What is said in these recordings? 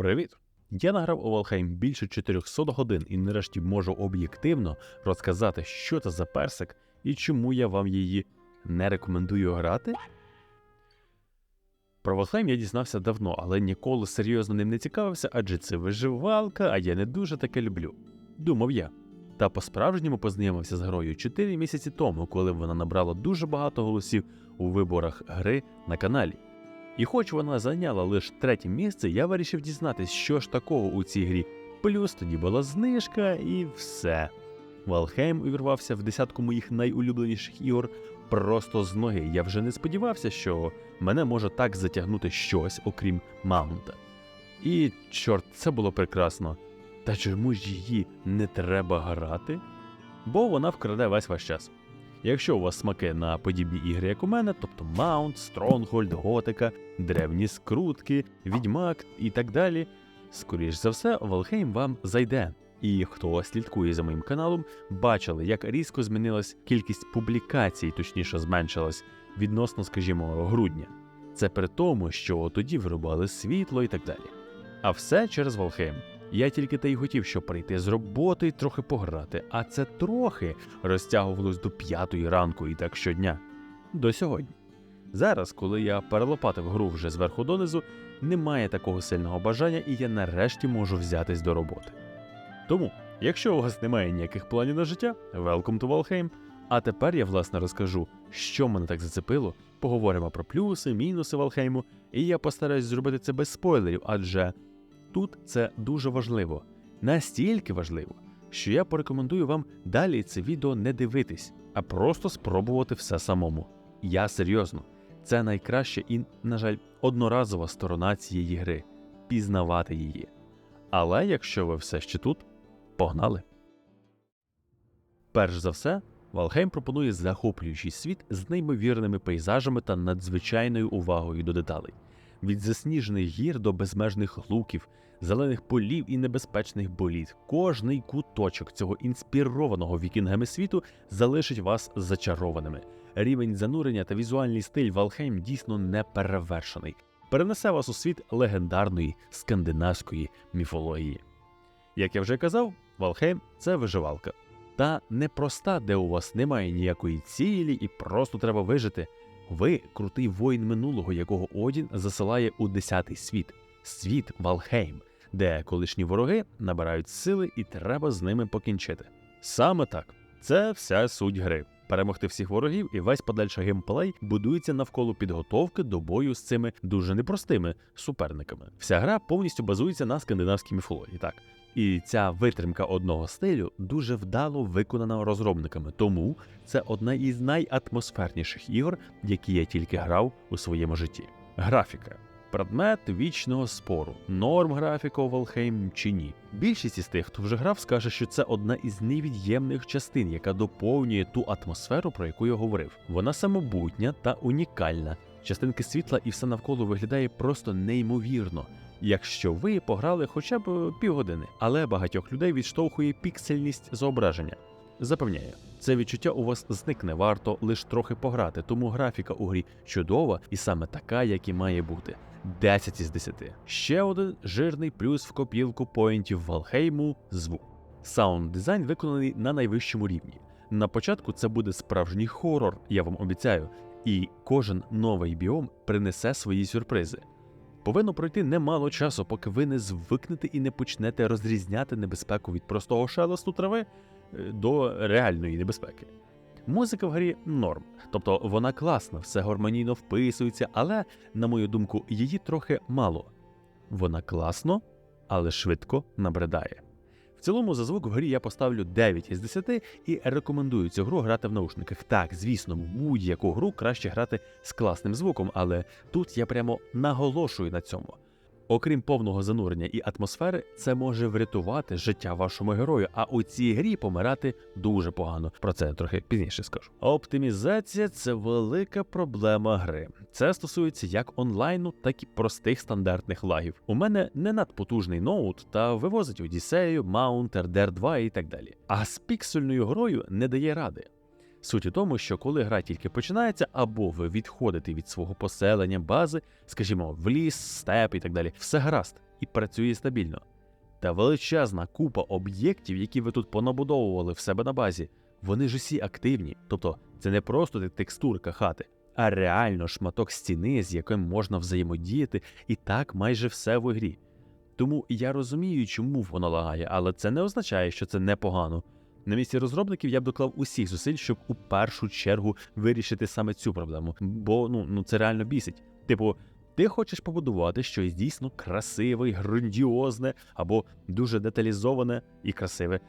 Привіт! Я награв у Valheim більше 400 годин і нарешті можу об'єктивно розказати, що це за персик і чому я вам її не рекомендую грати. Про Valheim я дізнався давно, але ніколи серйозно ним не цікавився, адже це виживалка, а я не дуже таке люблю. Думав я. Та по-справжньому познайомився з грою 4 місяці тому, коли вона набрала дуже багато голосів у виборах гри на каналі. І хоч вона зайняла лише третє місце, я вирішив дізнатись, що ж такого у цій грі. Плюс тоді була знижка і все. Валхейм увірвався в десятку моїх найулюбленіших ігор просто з ноги. Я вже не сподівався, що мене може так затягнути щось, окрім Маунта. І чорт, це було прекрасно. Та чому ж її не треба грати? Бо вона вкраде весь ваш час. Якщо у вас смаки на подібні ігри, як у мене, тобто Маунт, Стронгольд, Готика, древні скрутки, Відьмак і так далі, скоріш за все, Valheim вам зайде. І хто слідкує за моїм каналом, бачили, як різко змінилась кількість публікацій, точніше зменшилась відносно, скажімо, грудня. Це при тому, що тоді вирубали світло і так далі. А все через Valheim. Я тільки те й хотів, щоб прийти з роботи і трохи пограти, а це трохи розтягувалось до п'ятої ранку і так щодня. До сьогодні. Зараз, коли я перелопатив гру вже зверху донизу, немає такого сильного бажання, і я нарешті можу взятись до роботи. Тому, якщо у вас немає ніяких планів на життя, welcome to Valheim. А тепер я власне розкажу, що мене так зацепило, поговоримо про плюси, мінуси Валхейму, і я постараюсь зробити це без спойлерів, адже тут це дуже важливо, настільки важливо, що я порекомендую вам далі це відео не дивитись, а просто спробувати все самому. Я серйозно, це найкраща і, на жаль, одноразова сторона цієї гри пізнавати її. Але якщо ви все ще тут, погнали! Перш за все, Валхейм пропонує захоплюючий світ з неймовірними пейзажами та надзвичайною увагою до деталей. Від засніжених гір до безмежних луків, зелених полів і небезпечних боліт. Кожний куточок цього інспірованого вікінгами світу залишить вас зачарованими. Рівень занурення та візуальний стиль Валхейм дійсно неперевершений. Перенесе вас у світ легендарної скандинавської міфології. Як я вже казав, Валхейм це виживалка. Та непроста, де у вас немає ніякої цілі і просто треба вижити. Ви крутий воїн минулого, якого Одін засилає у десятий світ світ Валхейм, де колишні вороги набирають сили і треба з ними покінчити. Саме так, це вся суть гри. Перемогти всіх ворогів і весь подальший геймплей будується навколо підготовки до бою з цими дуже непростими суперниками. Вся гра повністю базується на скандинавській міфології, так. І ця витримка одного стилю дуже вдало виконана розробниками, тому це одна із найатмосферніших ігор, які я тільки грав у своєму житті. Графіка. Предмет вічного спору, норм графіка у Valheim чи ні. Більшість із тих, хто вже грав, скаже, що це одна із невід'ємних частин, яка доповнює ту атмосферу, про яку я говорив. Вона самобутня та унікальна. Частинки світла і все навколо виглядає просто неймовірно. Якщо ви пограли хоча б півгодини, але багатьох людей відштовхує піксельність зображення. Запевняю, це відчуття у вас зникне, варто лише трохи пограти, тому графіка у грі чудова і саме така, як і має бути. 10 із 10. Ще один жирний плюс в копілку поінтів Валхейму звук. Саунд дизайн виконаний на найвищому рівні. На початку це буде справжній хорор, я вам обіцяю, і кожен новий біом принесе свої сюрпризи. Повинно пройти немало часу, поки ви не звикнете і не почнете розрізняти небезпеку від простого шелесту трави е, до реальної небезпеки. Музика в грі норм, тобто вона класна, все гармонійно вписується, але, на мою думку, її трохи мало. Вона класно, але швидко набридає. В цілому за звук в грі я поставлю 9 із 10 і рекомендую цю гру грати в наушниках. Так, звісно, будь-яку гру краще грати з класним звуком, але тут я прямо наголошую на цьому. Окрім повного занурення і атмосфери, це може врятувати життя вашому герою, а у цій грі помирати дуже погано. Про це я трохи пізніше скажу. Оптимізація це велика проблема гри. Це стосується як онлайну, так і простих стандартних лагів. У мене не надпотужний ноут та вивозить Одіссею, Маунт, RDR 2 і так далі. А з піксельною грою не дає ради. Суть у тому, що коли гра тільки починається, або ви відходите від свого поселення, бази, скажімо, в ліс, степ і так далі, все гаразд і працює стабільно. Та величезна купа об'єктів, які ви тут понабудовували в себе на базі, вони ж усі активні. Тобто це не просто текстурка хати, а реально шматок стіни, з яким можна взаємодіяти, і так майже все в грі. Тому я розумію, чому воно лагає, але це не означає, що це непогано. На місці розробників я б доклав усіх зусиль, щоб у першу чергу вирішити саме цю проблему, бо ну, ну це реально бісить. Типу, ти хочеш побудувати щось дійсно красиве, грандіозне або дуже деталізоване і красиве,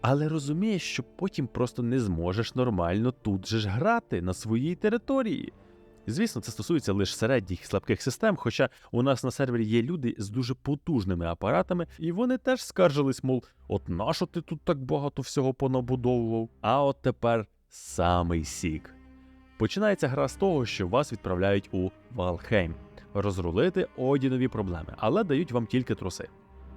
але розумієш, що потім просто не зможеш нормально тут же ж грати на своїй території. Звісно, це стосується лише середніх слабких систем, хоча у нас на сервері є люди з дуже потужними апаратами, і вони теж скаржились, мов, от нащо ти тут так багато всього понабудовував? А от тепер самий сік. Починається гра з того, що вас відправляють у Валхейм розрулити одінові проблеми, але дають вам тільки труси.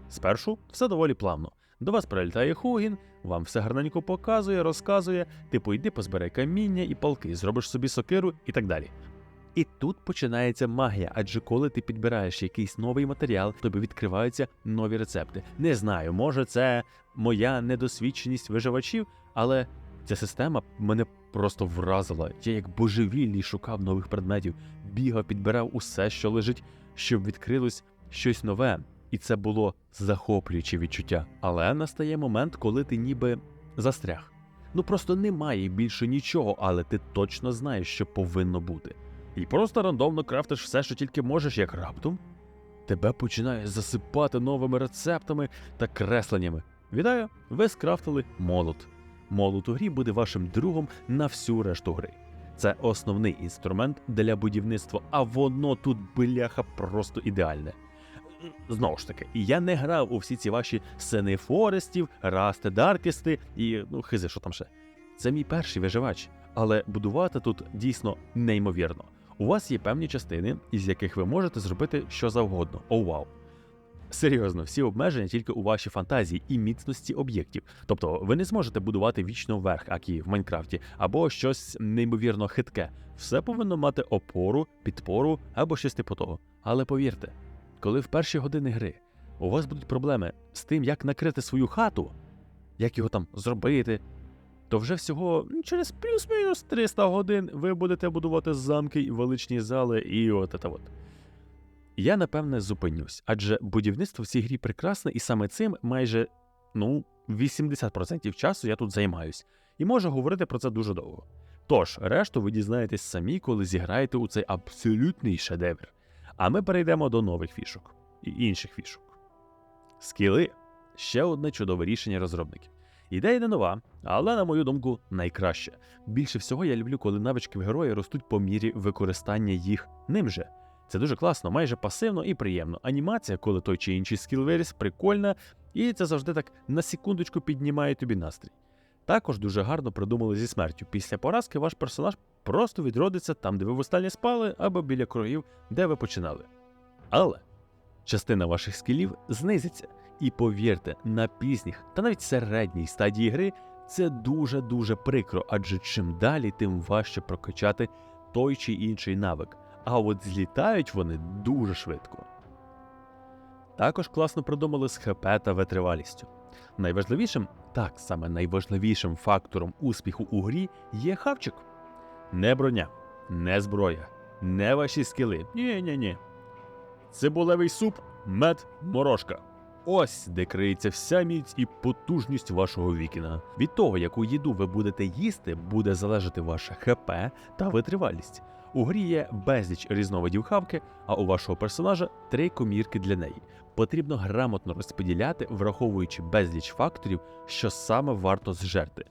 Спершу все доволі плавно. До вас прилітає Хугін, вам все гарненько показує, розказує, типу йди позбирай каміння і палки, зробиш собі сокиру і так далі. І тут починається магія, адже коли ти підбираєш якийсь новий матеріал, тобі відкриваються нові рецепти. Не знаю, може це моя недосвідченість виживачів, але ця система мене просто вразила. Я як божевільний шукав нових предметів, бігав, підбирав усе, що лежить, щоб відкрилось щось нове. І це було захоплююче відчуття. Але настає момент, коли ти ніби застряг. Ну просто немає більше нічого, але ти точно знаєш, що повинно бути. І просто рандомно крафтиш все, що тільки можеш, як раптом. Тебе починає засипати новими рецептами та кресленнями. Вітаю! Ви скрафтили молот. Молот у грі буде вашим другом на всю решту гри. Це основний інструмент для будівництва, а воно тут бляха просто ідеальне. Знову ж таки, я не грав у всі ці ваші сини Форестів, Расти, Даркести і ну хизи, що там ще. Це мій перший виживач, але будувати тут дійсно неймовірно. У вас є певні частини, із яких ви можете зробити що завгодно. О, вау! Серйозно, всі обмеження тільки у вашій фантазії і міцності об'єктів. Тобто ви не зможете будувати вічно вверх, як і в Майнкрафті, або щось неймовірно хитке. Все повинно мати опору, підпору або щось типу того. Але повірте, коли в перші години гри у вас будуть проблеми з тим, як накрити свою хату, як його там зробити, то вже всього через плюс-мінус 300 годин ви будете будувати замки і величні зали, і от це от. Я напевне зупинюсь, адже будівництво в цій грі прекрасне, і саме цим майже ну 80% часу я тут займаюсь, і можу говорити про це дуже довго. Тож, решту ви дізнаєтесь самі, коли зіграєте у цей абсолютний шедевр. А ми перейдемо до нових фішок і інших фішок. Скіли ще одне чудове рішення розробників. Ідея не нова, але, на мою думку, найкраще. Більше всього я люблю, коли навички в герої ростуть по мірі використання їх ним же. Це дуже класно, майже пасивно і приємно. Анімація, коли той чи інший скіл виріс, прикольна, і це завжди так на секундочку піднімає тобі настрій. Також дуже гарно придумали зі смертю. Після поразки ваш персонаж просто відродиться там, де ви востаннє спали, або біля кругів, де ви починали. Але частина ваших скілів знизиться. І повірте, на пізніх та навіть середній стадії гри це дуже-дуже прикро, адже чим далі, тим важче прокачати той чи інший навик. А от злітають вони дуже швидко. Також класно придумали з ХП та витривалістю. Найважливішим, так саме найважливішим фактором успіху у грі є хавчик. Не броня, не зброя, не ваші скіли. Ні-ні-ні. Цибулевий суп, мед, морошка. Ось де криється вся міць і потужність вашого вікіна. Від того, яку їду ви будете їсти, буде залежати ваше ХП та витривалість. У грі є безліч різновидів хавки, а у вашого персонажа три комірки для неї. Потрібно грамотно розподіляти, враховуючи безліч факторів, що саме варто зжерти.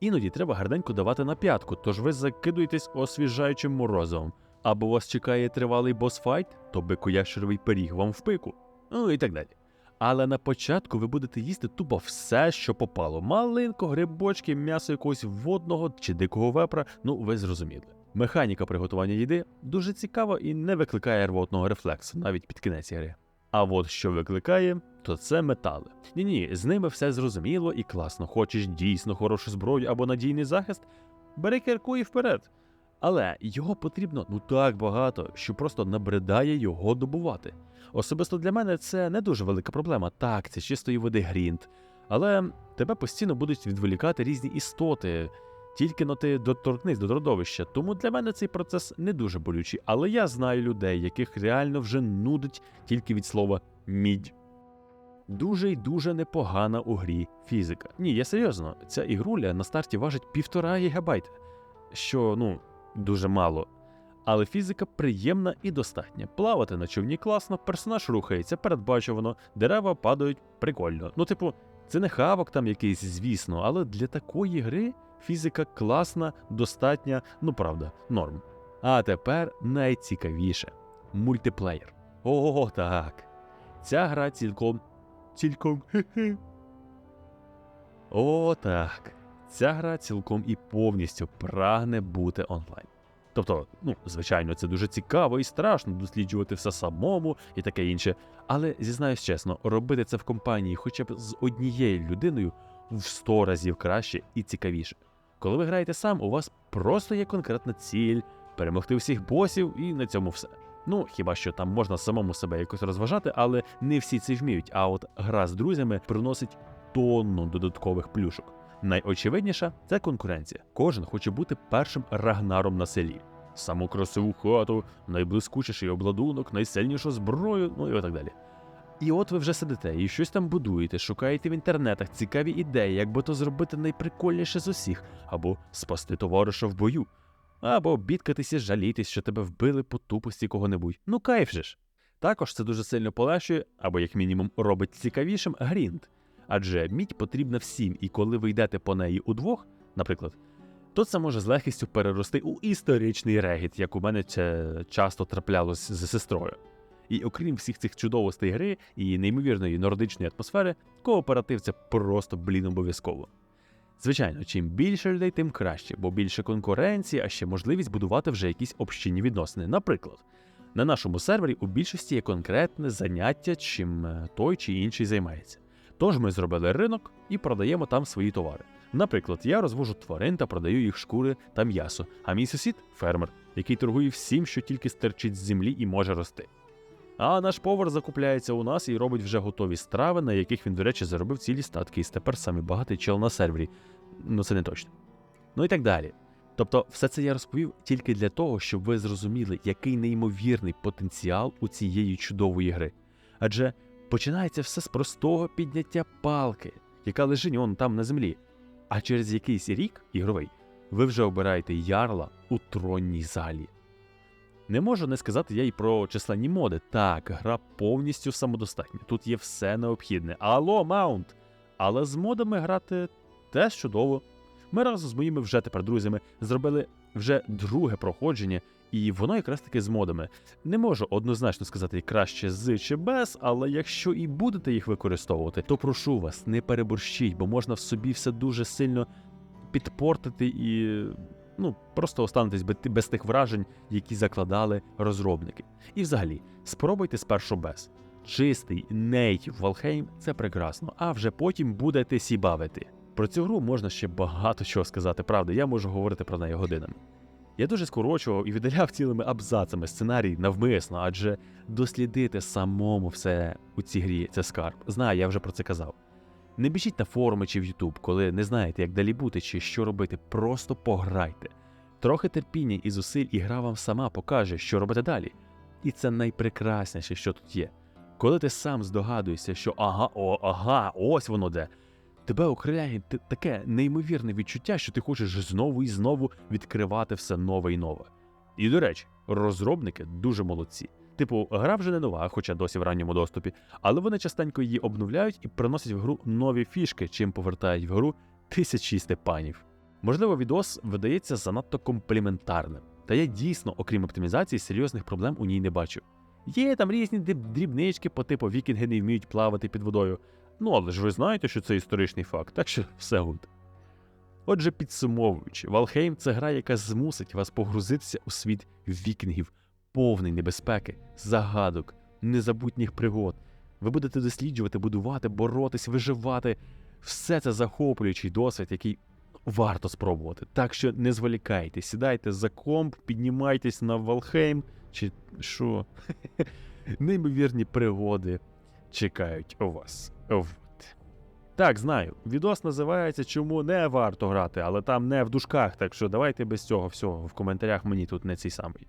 Іноді треба гарненько давати на п'ятку, тож ви закидуєтесь освіжаючим морозивом. Або вас чекає тривалий босфайт, то бикоящеровий пиріг вам в пику. Ну і так далі. Але на початку ви будете їсти тупо все, що попало: малинко, грибочки, м'ясо якогось водного чи дикого вепра. Ну ви зрозуміли. Механіка приготування їди дуже цікава і не викликає рвотного рефлексу навіть під кінець гри. А от що викликає, то це метали. Ні, ні, з ними все зрозуміло і класно. Хочеш дійсно хорошу зброю або надійний захист. бери кірку і вперед. Але його потрібно ну так багато, що просто набридає його добувати. Особисто для мене це не дуже велика проблема. Так, це чистої води грінт. Але тебе постійно будуть відволікати різні істоти, тільки но ти доторкнись до родовища. Тому для мене цей процес не дуже болючий. Але я знаю людей, яких реально вже нудить тільки від слова мідь. Дуже й дуже непогана у грі фізика. Ні, я серйозно, ця ігруля на старті важить півтора гігабайта, що ну дуже мало. Але фізика приємна і достатня. Плавати на човні класно, персонаж рухається передбачувано, дерева падають прикольно. Ну, типу, це не хавок там якийсь, звісно, але для такої гри фізика класна, достатня, ну правда, норм. А тепер найцікавіше мультиплеєр. О, так. Ця гра цілком. Цілком. О, так. Ця гра цілком і повністю прагне бути онлайн. Тобто, ну, звичайно, це дуже цікаво і страшно досліджувати все самому і таке інше. Але зізнаюсь чесно, робити це в компанії хоча б з однією людиною в 100 разів краще і цікавіше. Коли ви граєте сам, у вас просто є конкретна ціль перемогти всіх босів, і на цьому все. Ну, хіба що там можна самому себе якось розважати, але не всі це вміють. А от гра з друзями приносить тонну додаткових плюшок. Найочевидніша це конкуренція. Кожен хоче бути першим рагнаром на селі. Саму красиву хату, найблискучіший обладунок, найсильнішу зброю, ну і так далі. І от ви вже сидите і щось там будуєте, шукаєте в інтернетах цікаві ідеї, як би то зробити найприкольніше з усіх, або спасти товариша в бою, або бідкатися, жалітись, що тебе вбили по тупості кого-небудь. Ну кайф же ж. Також це дуже сильно полегшує, або як мінімум робить цікавішим грінт. Адже мідь потрібна всім, і коли ви йдете по неї удвох, наприклад, то це може з легкістю перерости у історичний регіт, як у мене це часто траплялось з сестрою. І окрім всіх цих чудовостей гри і неймовірної нордичної атмосфери, кооператив це просто блін обов'язково. Звичайно, чим більше людей, тим краще, бо більше конкуренції, а ще можливість будувати вже якісь общинні відносини. Наприклад, на нашому сервері у більшості є конкретне заняття, чим е, той чи інший займається. Тож ми зробили ринок і продаємо там свої товари. Наприклад, я розвожу тварин та продаю їх шкури та м'ясо, а мій сусід фермер, який торгує всім, що тільки стерчить з землі і може рости. А наш повар закупляється у нас і робить вже готові страви, на яких він, до речі, заробив цілі статки, і тепер самий багатий чел на сервері. Ну це не точно. Ну і так далі. Тобто, все це я розповів тільки для того, щоб ви зрозуміли, який неймовірний потенціал у цієї чудової гри. Адже починається все з простого підняття палки, яка лежить он там на землі. А через якийсь рік ігровий ви вже обираєте ярла у тронній залі. Не можу не сказати я й про численні моди. Так, гра повністю самодостатня. Тут є все необхідне. Алло, маунт! Але з модами грати теж чудово. Ми разом з моїми вже тепер друзями зробили вже друге проходження, і воно якраз таки з модами. Не можу однозначно сказати краще з чи без, але якщо і будете їх використовувати, то прошу вас, не переборщіть, бо можна в собі все дуже сильно підпортити і. Ну, просто останетесь без, тих вражень, які закладали розробники. І взагалі, спробуйте спершу без. Чистий нейтів Валхейм це прекрасно, а вже потім будете сібавити. Про цю гру можна ще багато чого сказати, правда, я можу говорити про неї годинами. Я дуже скорочував і видаляв цілими абзацами сценарій навмисно, адже дослідити самому все у цій грі це скарб. Знаю, я вже про це казав. Не біжіть на форуми чи в Ютуб, коли не знаєте, як далі бути чи що робити, просто пограйте. Трохи терпіння і зусиль, і гра вам сама покаже, що робити далі. І це найпрекрасніше, що тут є. Коли ти сам здогадуєшся, що ага, о, ага, ось воно де. Тебе окриляє таке неймовірне відчуття, що ти хочеш знову і знову відкривати все нове і нове. І до речі, розробники дуже молодці. Типу, гра вже не нова, хоча досі в ранньому доступі, але вони частенько її обновляють і приносять в гру нові фішки, чим повертають в гру тисячі степанів. Можливо, відос видається занадто компліментарним, та я дійсно, окрім оптимізації, серйозних проблем у ній не бачу. Є там різні дрібнички по типу вікінги не вміють плавати під водою. Ну, але ж ви знаєте, що це історичний факт, так що все гуд. Отже, підсумовуючи, Валхейм це гра, яка змусить вас погрузитися у світ вікінгів, повний небезпеки, загадок, незабутніх пригод. Ви будете досліджувати, будувати, боротись, виживати. Все це захоплюючий досвід, який варто спробувати. Так що не зволікайте, сідайте за комп, піднімайтесь на Валхейм, чи що. Неймовірні пригоди чекають вас. От. Так, знаю, відос називається Чому не варто грати, але там не в дужках, так що давайте без цього всього в коментарях мені тут не цей самий.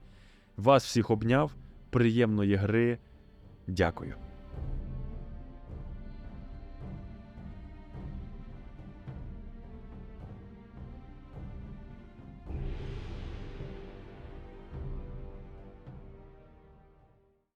Вас всіх обняв, приємної гри. Дякую.